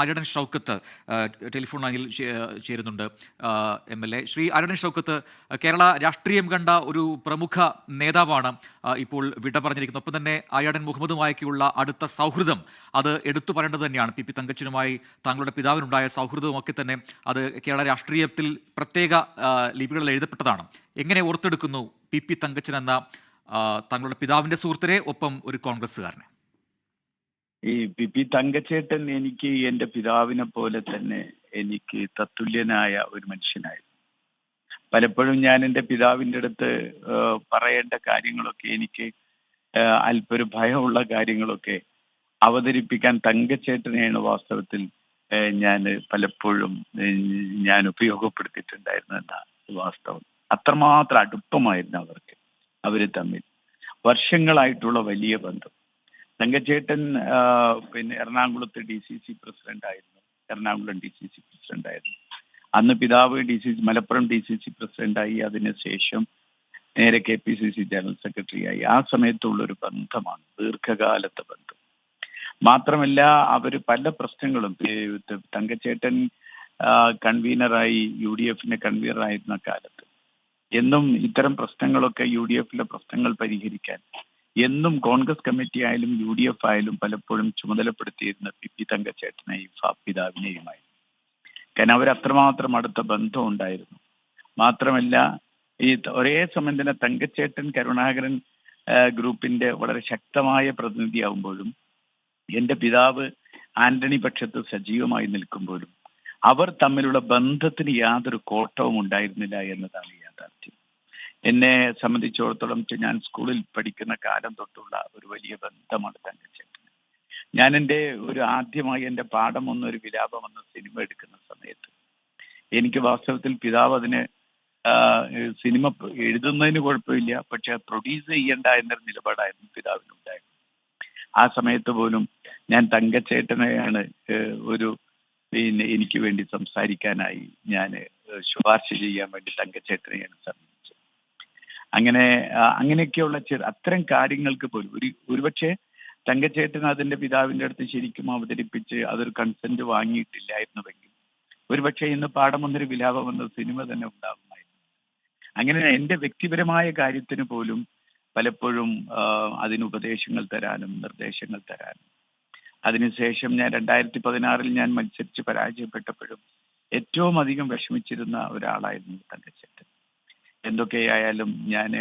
Aryadan Shoukath telephone ലൈനിൽ ചേരുന്നുണ്ട് M L A. Shri Aryadan Shoukath Kerala രാഷ്ട്രീയം കണ്ട ഒരു പ്രമുഖ നേതാവാണ് ഇപ്പോൾ വിട പറഞ്ഞിരിക്കുന്നത്. ഒപ്പം തന്നെ ആര്യടൻ മുഹമ്മദുമായൊക്കെയുള്ള അടുത്ത സൗഹൃദം അത് എടുത്തു പറയേണ്ടത് തന്നെയാണ്. പി പി തങ്കച്ചനുമായി താങ്കളുടെ പിതാവിനുണ്ടായ സൗഹൃദവും ഒക്കെ തന്നെ അത് കേരള രാഷ്ട്രീയത്തിൽ പ്രത്യേക ലിപികളിൽ എഴുതപ്പെട്ടതാണ്. എങ്ങനെ ഓർത്തെടുക്കുന്നു പി പി തങ്കച്ചൻ എന്ന താങ്കളുടെ പിതാവിന്റെ സുഹൃത്തിനെ ഒപ്പം ഒരു കോൺഗ്രസ്സുകാരനെ? ഈ പി പി തങ്കച്ചേട്ടൻ എനിക്ക് എന്റെ പിതാവിനെ പോലെ തന്നെ എനിക്ക് തത്തുല്യനായ ഒരു മനുഷ്യനായിരുന്നു. പലപ്പോഴും ഞാൻ എന്റെ പിതാവിന്റെ അടുത്ത് പറയേണ്ട കാര്യങ്ങളൊക്കെ എനിക്ക് അല്പൊരു ഭയമുള്ള കാര്യങ്ങളൊക്കെ അവതരിപ്പിക്കാൻ തങ്കച്ചേട്ടനെയാണ് വാസ്തവത്തിൽ ഞാൻ പലപ്പോഴും ഞാൻ ഉപയോഗപ്പെടുത്തിയിട്ടുണ്ടായിരുന്നു എന്നാണ് വാസ്തവം. അത്രമാത്രം അടുപ്പമായിരുന്നു അവർക്ക് അവർ തമ്മിൽ. വർഷങ്ങളായിട്ടുള്ള വലിയ ബന്ധം. തങ്കച്ചേട്ടൻ പിന്നെ എറണാകുളത്ത് ഡി സി സി പ്രസിഡന്റ് ആയിരുന്നു. Ernakulam D C C president ആയിരുന്നു. അന്ന് പിതാവ് D C C Malappuram D C C പ്രസിഡന്റായി അതിനുശേഷം നേരെ K P C C general secretary ആയി. ആ സമയത്തുള്ള ഒരു ബന്ധമാണ് ദീർഘകാലത്തെ ബന്ധം. മാത്രമല്ല അവർ പല പ്രശ്നങ്ങളും തങ്കച്ചേട്ടൻ കൺവീനറായി യു ഡി എഫിന്റെ കൺവീനറായിരുന്ന കാലത്ത്. എന്നും ഇത്തരം പ്രശ്നങ്ങളൊക്കെ യു ഡി എഫിലെ പ്രശ്നങ്ങൾ പരിഹരിക്കാൻ എന്നും കോൺഗ്രസ് കമ്മിറ്റി ആയാലും യു ഡി എഫ് ആയാലും പലപ്പോഴും ചുമതലപ്പെടുത്തിയിരുന്ന പി പി തങ്കച്ചേട്ടനെയും പിതാവിനെയുമായി. കാരണം അവർ അത്രമാത്രം അടുത്ത ബന്ധം ഉണ്ടായിരുന്നു. മാത്രമല്ല ഈ ഒരേ സമയം തന്നെ തങ്കച്ചേട്ടൻ കരുണാകരൻ ഗ്രൂപ്പിന്റെ വളരെ ശക്തമായ പ്രതിനിധിയാവുമ്പോഴും എന്റെ പിതാവ് ആന്റണി പക്ഷത്ത് സജീവമായി നിൽക്കുമ്പോഴും അവർ തമ്മിലുള്ള ബന്ധത്തിന് യാതൊരു കോട്ടവും ഉണ്ടായിരുന്നില്ല എന്നതാണ് എന്നെ സംബന്ധിച്ചിടത്തോളം ഞാൻ സ്കൂളിൽ പഠിക്കുന്ന കാലം തൊട്ടുള്ള ഒരു വലിയ ബന്ധമാണ് തങ്കച്ചേട്ടന്. ഞാൻ എന്റെ ഒരു ആദ്യമായി എന്റെ പാഠം ഒരു വിലാപം എന്ന സിനിമ എടുക്കുന്ന സമയത്ത് എനിക്ക് വാസ്തവത്തിൽ പിതാവ് അതിന് സിനിമ എഴുതുന്നതിന് കുഴപ്പമില്ല പക്ഷെ പ്രൊഡ്യൂസ് ചെയ്യണ്ട എന്നൊരു നിലപാടായിരുന്നു പിതാവിനുണ്ടായത് ആ സമയത്ത് പോലും ഞാൻ തങ്കച്ചേട്ടനെയാണ് ഒരു പിന്നെ എനിക്ക് വേണ്ടി സംസാരിക്കാനായി ഞാൻ ശുപാർശ ചെയ്യാൻ വേണ്ടി തങ്കച്ചേട്ടനെയാണ് സമീപിച്ചത്. അങ്ങനെ അങ്ങനെയൊക്കെയുള്ള ചെറു അത്തരം കാര്യങ്ങൾക്ക് പോലും ഒരു ഒരുപക്ഷെ തങ്കച്ചേട്ടൻ അതിന്റെ പിതാവിന്റെ അടുത്ത് ശരിക്കും അവതരിപ്പിച്ച് അതൊരു കൺസെന്റ് വാങ്ങിയിട്ടില്ലായിരുന്നുവെങ്കിൽ ഒരുപക്ഷെ ഇന്ന് പാഠമൊന്നൊരു വിലാപം എന്ന സിനിമ തന്നെ ഉണ്ടാകുമായിരുന്നു. അങ്ങനെ എന്റെ വ്യക്തിപരമായ കാര്യത്തിന് പോലും പലപ്പോഴും അതിന് ഉപദേശങ്ങൾ തരാനും നിർദ്ദേശങ്ങൾ തരാനും. അതിനുശേഷം ഞാൻ രണ്ടായിരത്തി പതിനാറിൽ ഞാൻ മത്സരിച്ച് പരാജയപ്പെട്ടപ്പോഴും ഏറ്റവും അധികം വിഷമിച്ചിരുന്ന ഒരാളായിരുന്നു തങ്കച്ചേട്ടൻ. എന്തൊക്കെയായാലും ഞാൻ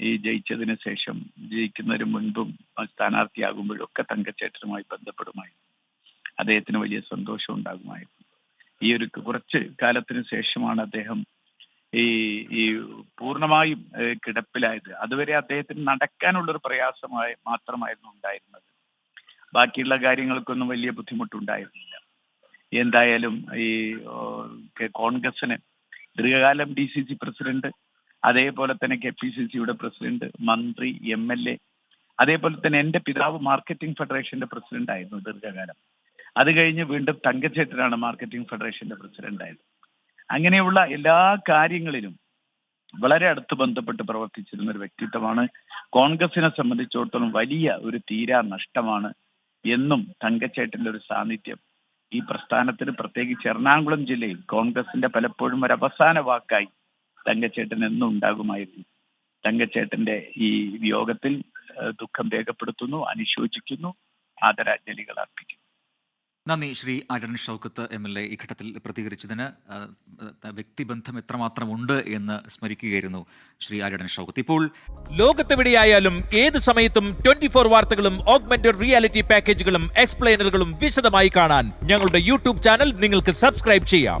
ഈ ജയിച്ചതിന് ശേഷം ജയിക്കുന്നതിന് മുൻപും സ്ഥാനാർത്ഥിയാകുമ്പോഴും ഒക്കെ തങ്കച്ചേട്ടനുമായി ബന്ധപ്പെടുമായിരുന്നു. അദ്ദേഹത്തിന് വലിയ സന്തോഷം ഉണ്ടാകുമായിരുന്നു. ഈ ഒരു കുറച്ച് കാലത്തിന് ശേഷമാണ് അദ്ദേഹം ഈ ഈ പൂർണമായും കിടപ്പിലായത്. അതുവരെ അദ്ദേഹത്തിന് നടക്കാനുള്ളൊരു പ്രയാസമായി മാത്രമായിരുന്നു ഉണ്ടായിരുന്നത്. ബാക്കിയുള്ള കാര്യങ്ങൾക്കൊന്നും വലിയ ബുദ്ധിമുട്ടുണ്ടായിരുന്നില്ല. എന്തായാലും ഈ കോൺഗ്രസിന് ദീർഘകാലം ഡി സി സി പ്രസിഡന്റ് അതേപോലെ തന്നെ കെ പി സി സിയുടെ പ്രസിഡന്റ് മന്ത്രി എം എൽ എ അതേപോലെ തന്നെ എന്റെ പിതാവ് മാർക്കറ്റിംഗ് ഫെഡറേഷന്റെ പ്രസിഡന്റ് ആയിരുന്നു ദീർഘകാലം. അത് കഴിഞ്ഞ് വീണ്ടും തങ്കച്ചേട്ടനാണ് മാർക്കറ്റിംഗ് ഫെഡറേഷന്റെ പ്രസിഡന്റ് ആയത്. അങ്ങനെയുള്ള എല്ലാ കാര്യങ്ങളിലും വളരെ അടുത്ത് ബന്ധപ്പെട്ട് പ്രവർത്തിച്ചിരുന്ന ഒരു വ്യക്തിത്വമാണ്. കോൺഗ്രസിനെ സംബന്ധിച്ചിടത്തോളം വലിയ ഒരു തീരാ നഷ്ടമാണ് എന്നും തങ്കച്ചേട്ടന്റെ ഒരു സാന്നിധ്യം. ഈ പ്രസ്ഥാനത്തിന് പ്രത്യേകിച്ച് എറണാകുളം ജില്ലയിൽ കോൺഗ്രസിന്റെ പലപ്പോഴും ഒരു അവസാന വാക്കായി തങ്കച്ചേട്ടൻ എന്നും ഉണ്ടാകുമായിരുന്നു. തങ്കച്ചേട്ടന്റെ ഈ വിയോഗത്തിൽ ദുഃഖം രേഖപ്പെടുത്തുന്നു അനുശോചിക്കുന്നു ആദരാഞ്ജലികൾ അർപ്പിക്കുന്നു. നന്ദി. Shri Aryan Shoukath M L A ഈ ഘട്ടത്തിൽ പ്രതികരിച്ചതിന് വ്യക്തിബന്ധം എത്രമാത്രം ഉണ്ട് എന്ന് സ്മരിക്കുകയായിരുന്നു ശ്രീ ആര്യടൻ ഷൗക്കത്ത്. ഇപ്പോൾ ലോകത്തെവിടെയായാലും ഏത് സമയത്തും ട്വന്റി ഫോർ വാർത്തകളും ഓഗ്മെന്റഡ് റിയാലിറ്റി പാക്കേജുകളും എക്സ്പ്ലെയിനറുകളും വിശദമായി കാണാൻ ഞങ്ങളുടെ യൂട്യൂബ് ചാനൽ നിങ്ങൾക്ക് സബ്സ്ക്രൈബ് ചെയ്യാം.